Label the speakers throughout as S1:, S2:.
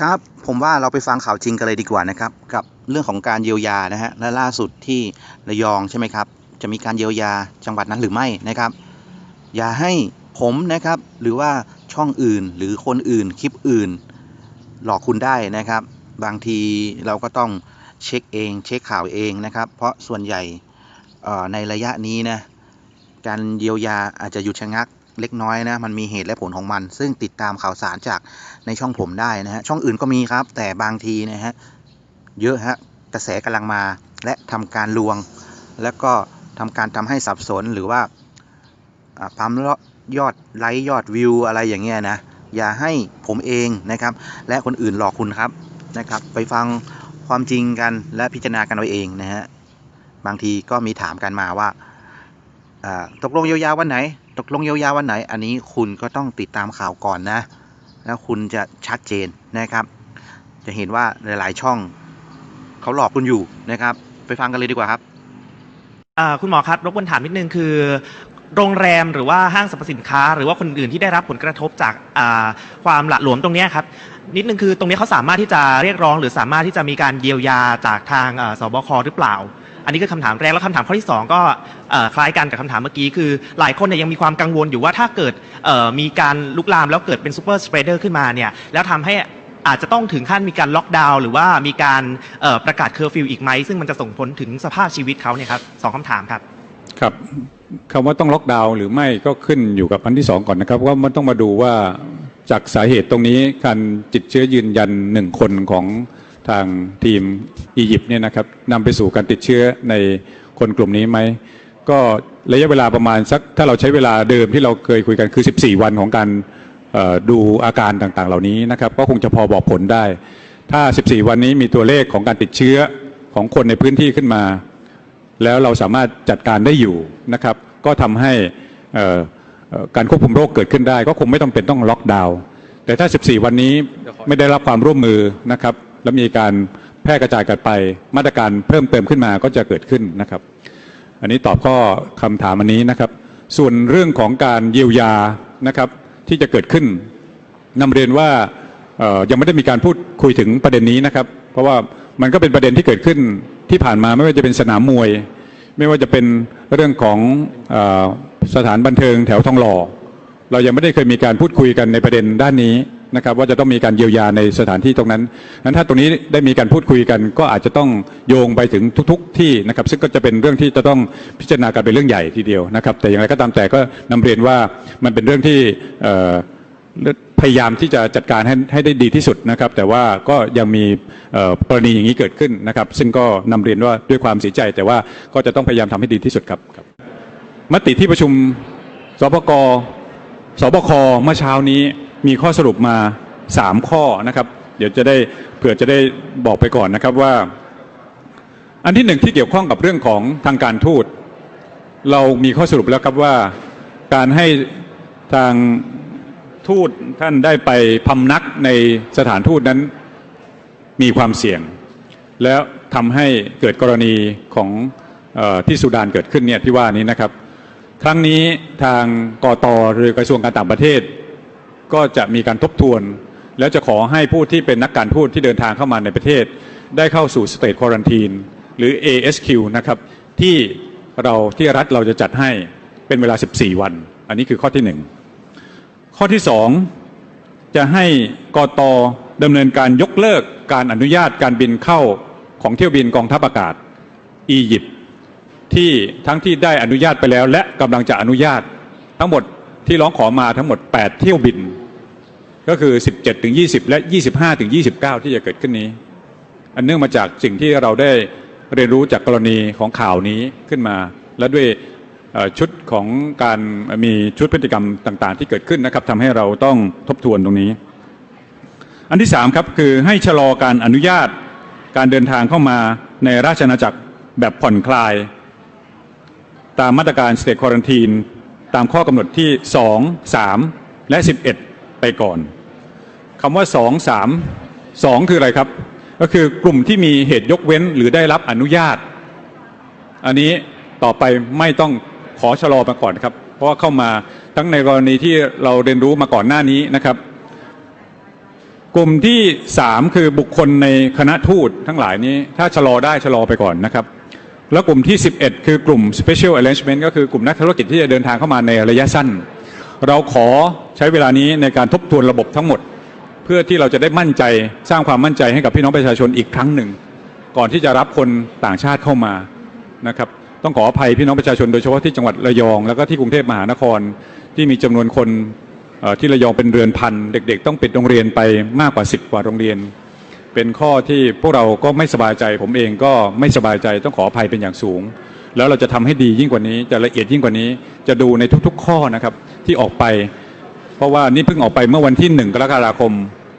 S1: ครับผมว่าเราไปฟังข่าวจริงกันเลยดีกว่านะครับ กับเรื่องของการเยียวยานะฮะและล่าสุดที่ระยองใช่ไหมครับ จะมีการเยียวยาจังหวัดนั้นหรือไม่นะครับ อย่าให้ผมนะครับ หรือว่าช่องอื่นหรือคนอื่นคลิปอื่น หลอกคุณได้นะครับ บางทีเราก็ต้องเช็คเอง เช็คข่าวเองนะครับ เพราะส่วนใหญ่ในระยะนี้นะการเยียวยาอาจจะหยุดชะงัก เล็กน้อยนะมันมีเหตุและผลของมัน ซึ่งติดตามข่าวสารจากในช่องผมได้นะฮะช่องอื่นก็มีครับ แต่บางทีนะฮะเยอะฮะกระแสกำลังมาและทำการลวง แล้วก็ทำการทำให้สับสนหรือว่าอ่าปั๊มยอดไลค์ยอดวิวอะไรอย่างเงี้ยนะอย่าให้ผมเองนะครับ และคนอื่นหลอกคุณครับนะครับ ไปฟังความจริงกันและพิจารณากันเอาเองนะฮะบางทีก็มีถามกันมาว่าอ่าตกลงยียวยาวันไหน ตกลงเยียวยาวันไหน อันนี้คุณก็ต้องติดตามข่าวก่อนนะ แล้วคุณจะชัดเจนนะครับ จะเห็นว่าหลาย ๆ ช่องเขาหลอกคุณอยู่นะครับ ไปฟังกันเลยดีกว่าครับ
S2: คุณหมอครับรบกวนถามนิดนึงคือ โรงแรมหรือว่าห้างสรรพสินค้า หรือว่าคนอื่นที่ได้รับผลกระทบจากาความหละหลวมตรงนี้ครับนิดนึงคือตรงนี้เขาสามารถที่จะเรียกร้อง หรือสามารถที่จะมีการเยียวยาจากทางาสบคหรือเปล่า อันนี้คือคำถามแรกแล้วคำถามข้อที่สองก็เอ่อคล้ายกันกับคำถามเมื่อกี้คือ หลายคนเนี่ยยังมีความกังวลอยู่ว่าถ้าเกิดเอ่อมีการลุกลามแล้วเกิดเป็นซูเปอร์สเปรเดอร์ขึ้นมาเนี่ยแล้วทำให้อาจจะต้องถึงขั้นมีการล็อกดาวน์หรือว่ามีการเอ่อประกาศเคอร์ฟิวอีกไหมซึ่งมันจะส่งผลถึงสภาพชีวิตเขาเนี่ยครับสองคำถามครับ
S3: ครับคำว่าต้องล็อกดาวน์หรือไม่ก็ขึ้นอยู่กับอันที่สองก่อนนะครับว่ามันต้องมาดูว่าจากสาเหตุตรงนี้การติดเชื้อยืนยันหนึ่งคนของ ทางทีมอียิปต์เนี่ยนะครับนำไปสู่การติดเชื้อในคนกลุ่มนี้ไหมก็ระยะเวลาประมาณสักถ้าเราใช้เวลาเดิมที่เราเคยคุยกันคือ 14 วันของการดูอาการต่างๆ เหล่านี้นะครับก็คงจะพอบอกผลได้ ถ้า 14 วันนี้มีตัวเลขของการติดเชื้อของคนในพื้นที่ขึ้นมา แล้วเราสามารถจัดการได้อยู่นะครับ ก็ทำให้การควบคุมโรคเกิดขึ้นได้ ก็คงไม่ต้องเป็นต้องล็อกดาวน์แต่ถ้า 14 วันนี้ไม่ได้รับความร่วมมือนะครับ แล้วมีการแพร่กระจายกันไป มาตรการเพิ่มเติมขึ้นมาก็จะเกิดขึ้นนะครับ อันนี้ตอบข้อคำถามอันนี้นะครับ ส่วนเรื่องของการเยียวยานะครับที่จะเกิดขึ้นนำเรียนว่ายังไม่ได้มีการพูดคุยถึงประเด็นนี้นะครับ เพราะว่ามันก็เป็นประเด็นที่เกิดขึ้นที่ผ่านมาไม่ว่าจะเป็นสนามมวย ไม่ว่าจะเป็นเรื่องของอสถานบันเทิงแถวทองหล่อ เรายังไม่ได้เคยมีการพูดคุยกันในประเด็นด้านนี้ นะครับว่าจะต้องมีการเยียวยาในสถานที่ตรงนั้นนั้นถ้าตรงนี้ได้มีการพูดคุยกัน ก็อาจจะต้องโยงไปถึงทุก ๆ ที่นะครับ ซึ่งก็จะเป็นเรื่องที่จะต้องพิจารณากันเป็นเรื่องใหญ่ทีเดียวนะครับ แต่อย่างไรก็ตามแต่ก็นำเรียนว่ามันเป็นเรื่องที่พยายามที่จะจัดการให้ให้ได้ดีที่สุดนะครับ แต่ว่าก็ยังมีกรณีอย่างนี้เกิดขึ้นนะครับ ซึ่งก็นำเรียนว่าด้วยความเสียใจ แต่ว่าก็จะต้องพยายามทำให้ดีที่สุดครับรบมติที่ประชุมสปกสบคเมื่อเช้านี้ มีข้อสรุปมา 3 ข้อนะครับ เดี๋ยวจะได้เผื่อจะได้บอกไปก่อนนะครับว่า อันที่หนึ่งที่เกี่ยวข้องกับเรื่องของทางการทูต เรามีข้อสรุปแล้วครับว่าการให้ทางทูตท่านได้ไปพำนักในสถานทูตนั้นมีความเสี่ยง แล้วทำให้เกิดกรณีของออที่สุดานเกิดขึ้นเนี่ยที่ว่านี้นะครับ ครั้งนี้ทางกตหรือกระทรวงการต่างประเทศ ก็จะมีการทบทวน แล้วจะขอให้ผู้ที่เป็นนักการทูตที่เดินทางเข้ามาในประเทศ ได้เข้าสู่สเต e ควอรันทีนหรือ ASQ นะครับที่เราที่รัฐเราจะจัดให้เป็นเวลา 14 วัน อันนี้คือข้อที่หนึ่งข้อที่สองจะให้กตดำเนินการยกเลิกการอนุญาตการบินเข้าของเที่ยวบินกองทัพอากาศอียิปต์ที่ทั้งที่ได้อนุญาตไปแล้ว และกำลังจะอนุญาตทั้งหมดที่ร้องขอมาทั้งหมด 8 เที่ยวบิน ก็คือ 17ถึง20 และ 25ถึง29 ที่จะเกิดขึ้นนี้ อันเนื่องมาจากสิ่งที่เราได้เรียนรู้จากกรณีของข่าวนี้ขึ้นมา และด้วยชุดของการมีชุดพฤติกรรมต่างๆ ที่เกิดขึ้นนะครับทำให้เราต้องทบทวนตรงนี้ อันที่สามครับคือให้ชะลอการอนุญาตการเดินทางเข้ามาในราชอาณาจักรแบบผ่อนคลาย ตามมาตรการสเต e ควอรันทีนตามข้อกำหนดที่ 2 3 และ 11 ไปก่อนคำว่า2 3 2คืออะไรครับ ก็คือกลุ่มที่มีเหตุยกเว้นหรือได้รับอนุญาต อันนี้ต่อไปไม่ต้องขอชะลอมาก่อนครับ เพราะว่าเข้ามาทั้งในกรณีที่เราเรียนรู้มาก่อนหน้านี้นะครับ กลุ่มที่3คือบุคคลในคณะทูตทั้งหลายนี้ ถ้าชะลอได้ชะลอไปก่อนนะครับ แล้วกลุ่มที่ 11 คือกลุ่ม special arrangement ก็คือกลุ่มนักธุรกิจที่จะเดินทางเข้ามาในระยะสั้น เราขอใช้เวลานี้ในการทบทวนระบบทั้งหมด เพื่อที่เราจะได้มั่นใจสร้างความมั่นใจให้กับพี่น้องประชาชนอีกครั้งหนึ่ง ก่อนที่จะรับคนต่างชาติเข้ามานะครับต้องขออภัยพี่น้องประชาชนโดยเฉพาะที่จังหวัดระยอง แล้วก็ที่กรุงเทพมหานครที่มีจำนวนคนที่ระยองเป็นเรือนพันเด็ก ๆ ต้องปิดโรงเรียนไปมากกว่า 10 กว่าโรงเรียน เป็นข้อที่พวกเราก็ไม่สบายใจ ผมเองก็ไม่สบายใจต้องขออภัยเป็นอย่างสูง แล้วเราจะทำให้ดียิ่งกว่านี้จะละเอียดยิ่งกว่านี้จะดูในทุก ๆ ข้อนะครับ ที่ออกไป เพราะว่านี่เพิ่งออกไปเมื่อวันที่ 1 กรกฎาคม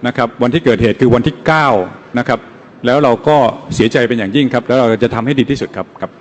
S3: นะครับวันที่เกิดเหตุคือวันที่9นะครับแล้วเราก็เสียใจเป็นอย่างยิ่งครับ แล้วเราจะทำให้ดีที่สุดครับครับ